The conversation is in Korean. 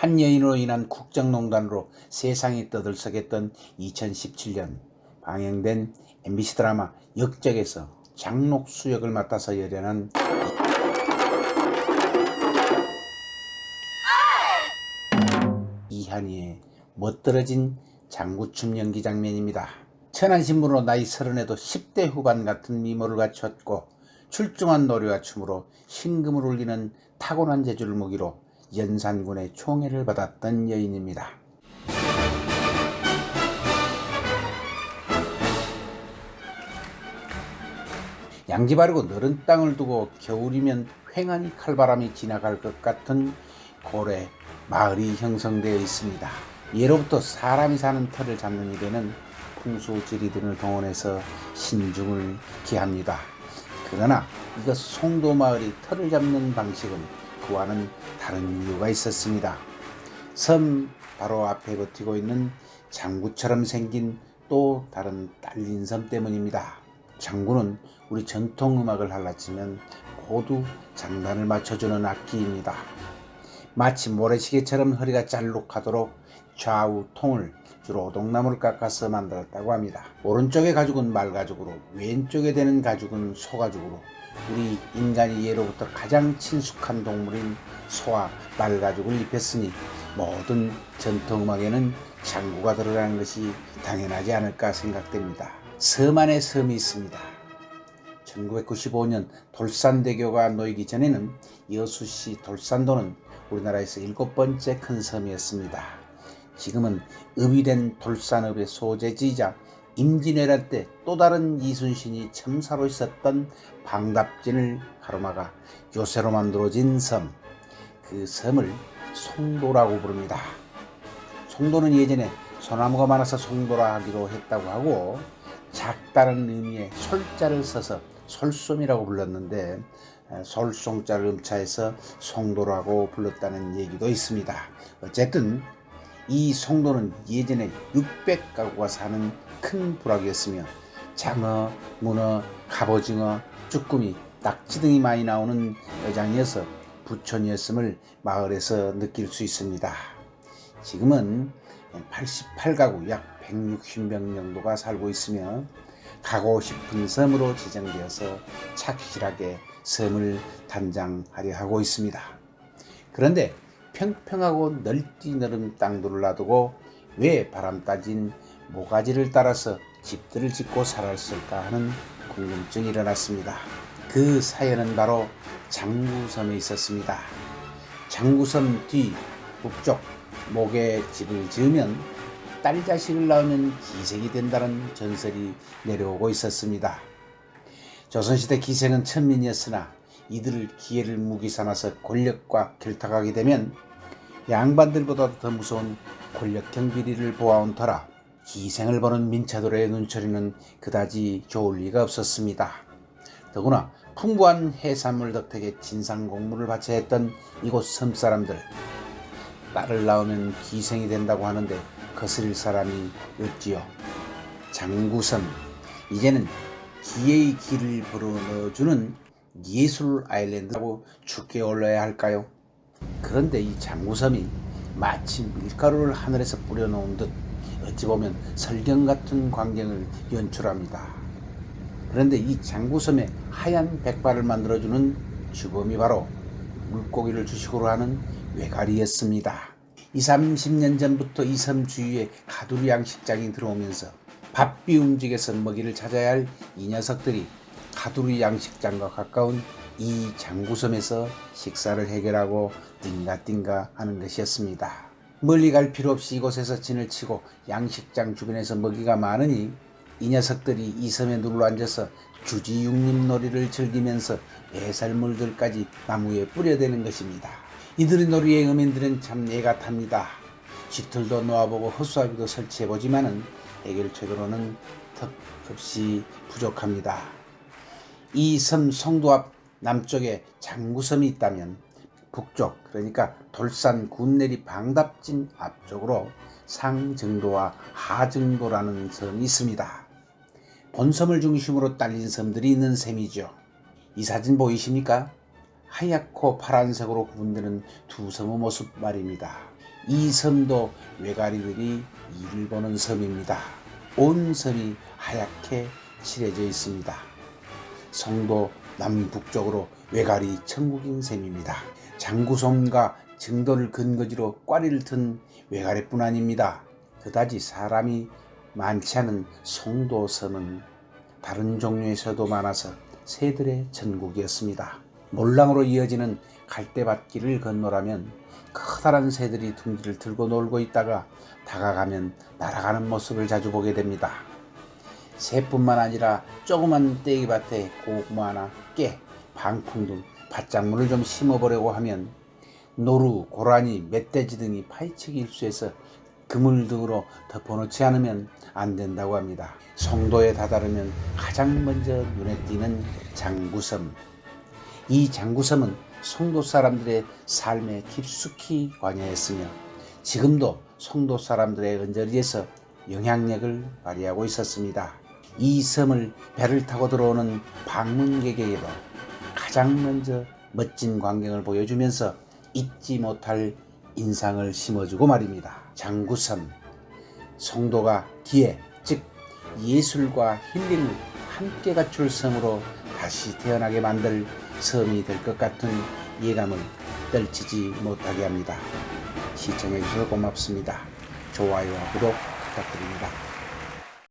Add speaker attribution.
Speaker 1: 한 여인으로 인한 국정농단으로 세상이 떠들썩했던 2017년 방영된 MBC 드라마 역적에서 장록수 역을 맡아서 열연한 이한이의 멋들어진 장구춤 연기 장면입니다. 천안신부로 나이 서른에도 10대 후반 같은 미모를 갖췄고 출중한 노래와 춤으로 신금을 울리는 타고난 재주를 무기로 연산군의 총애를 받았던 여인입니다. 양지 바르고 너른 땅을 두고 겨울이면 횡하니 칼바람이 지나갈 것 같은 고래 마을이 형성되어 있습니다. 예로부터 사람이 사는 터를 잡는 일에는 풍수지리 등을 동원해서 신중을 기합니다. 그러나 이것 송도 마을이 터를 잡는 방식은 그와는 다른 이유가 있었습니다. 섬 바로 앞에 버티고 있는 장구처럼 생긴 또 다른 딸린 섬 때문입니다. 장구는 우리 전통 음악을 할라치면 모두 장단을 맞춰주는 악기입니다. 마치 모래시계처럼 허리가 잘록하도록 좌우 통을 주로 오동나무를 깎아서 만들었다고 합니다. 오른쪽의 가죽은 말가죽으로 왼쪽에 되는 가죽은 소가죽으로 우리 인간이 예로부터 가장 친숙한 동물인 소와 말가죽을 입혔으니 모든 전통음악에는 장구가 들어가는 것이 당연하지 않을까 생각됩니다. 섬 안에 섬이 있습니다. 1995년 돌산대교가 놓이기 전에는 여수시 돌산도는 우리나라에서 일곱 번째 큰 섬이었습니다. 지금은 읍이 된 돌산읍의 소재지이자 임진왜란 때 또 다른 이순신이 첨사로 있었던 방답진을 가로막아 요새로 만들어진 섬. 그 섬을 송도라고 부릅니다. 송도는 예전에 소나무가 많아서 송도라 하기로 했다고 하고 작다는 의미의 솔자를 써서 솔솜이라고 불렀는데 솔송자를 음차해서 송도라고 불렀다는 얘기도 있습니다. 어쨌든 이 송도는 예전에 600가구가 사는 큰 부락이었으며 장어, 문어, 갑오징어, 쭈꾸미, 낙지 등이 많이 나오는 여장이어서 부촌이었음을 마을에서 느낄 수 있습니다. 지금은 88가구 약 160명 정도가 살고 있으며 가고 싶은 섬으로 지정되어서 착실하게 섬을 단장하려 하고 있습니다. 그런데 평평하고 넓은 땅들을 놔두고 왜 바람 따진 모가지를 따라서 집들을 짓고 살았을까 하는 궁금증이 일어났습니다. 그 사연은 바로 장구섬에 있었습니다. 장구섬 뒤 북쪽 목에 집을 지으면 딸 자식을 낳으면 기생이 된다는 전설이 내려오고 있었습니다. 조선시대 기생은 천민이었으나 이들을 기회를 무기 삼아서 권력과 결탁하게 되면 양반들보다 더 무서운 권력형 비리를 보아온 터라 기생을 보는 민차들의 눈초리는 그다지 좋을 리가 없었습니다. 더구나 풍부한 해산물 덕택에 진상 공무를 바쳐야 했던 이곳 섬 사람들 딸을 낳으면 기생이 된다고 하는데 거스릴 사람이 없지요. 장구섬 이제는 기회의 길을 불어넣어주는 예술 아일랜드라고 죽게 올라야 할까요? 그런데 이 장구섬이 마치 밀가루를 하늘에서 뿌려놓은 듯 어찌 보면 설경 같은 광경을 연출합니다. 그런데 이 장구섬에 하얀 백발을 만들어주는 주범이 바로 물고기를 주식으로 하는 외가리였습니다. 2, 30년 전부터 이 섬 주위에 가두리 양식장이 들어오면서 밥비 움직여서 먹이를 찾아야 할 이 녀석들이 가두리 양식장과 가까운 이 장구섬에서 식사를 해결하고 띵가띵가 하는 것이었습니다. 멀리 갈 필요 없이 이곳에서 진을 치고 양식장 주변에서 먹이가 많으니 이 녀석들이 이 섬에 눌러 앉아서 주지육림 놀이를 즐기면서 배설물들까지 나무에 뿌려대는 것입니다. 이들의 놀이에 어민들은 참 예가 탑니다. 쥐틀도 놓아보고 헛수아비도 설치해보지만은 해결책으로는 턱없이 부족합니다. 이섬 송도 앞 남쪽에 장구섬이 있다면 북쪽 그러니까 돌산 군내리 방답진 앞쪽으로 상정도와 하정도라는 섬이 있습니다. 본섬을 중심으로 딸린 섬들이 있는 셈이죠. 이 사진 보이십니까? 하얗고 파란색으로 구분되는 두 섬의 모습 말입니다. 이 섬도 외가리들이 일을 보는 섬입니다. 온 섬이 하얗게 칠해져 있습니다. 성도 남북쪽으로 외가리 천국인 셈입니다. 장구섬과 증도를 근거지로 꽈리를 튼 외가리뿐 아닙니다. 그다지 사람이 많지 않은 송도섬은 다른 종류에서도 많아서 새들의 천국이었습니다. 몰랑으로 이어지는 갈대밭길을 건너라면 커다란 새들이 둥지를 들고 놀고 있다가 다가가면 날아가는 모습을 자주 보게 됩니다. 새뿐만 아니라 조그만 떼기밭에 고구마나 깨, 방풍 등 밭작물을 좀 심어보려고 하면 노루, 고라니, 멧돼지 등이 파헤치기 일수해서 그물 등으로 덮어놓지 않으면 안 된다고 합니다. 송도에 다다르면 가장 먼저 눈에 띄는 장구섬. 이 장구섬은 송도 사람들의 삶에 깊숙이 관여했으며 지금도 송도 사람들의 언저리에서 영향력을 발휘하고 있었습니다. 이 섬을 배를 타고 들어오는 방문객에게도 가장 먼저 멋진 광경을 보여주면서 잊지 못할 인상을 심어주고 말입니다. 장구섬 송도가 기회 즉 예술과 힐링을 함께 갖출 섬으로 다시 태어나게 만들 섬이 될 것 같은 예감을 떨치지 못하게 합니다. 시청해주셔서 고맙습니다. 좋아요와 구독 부탁드립니다.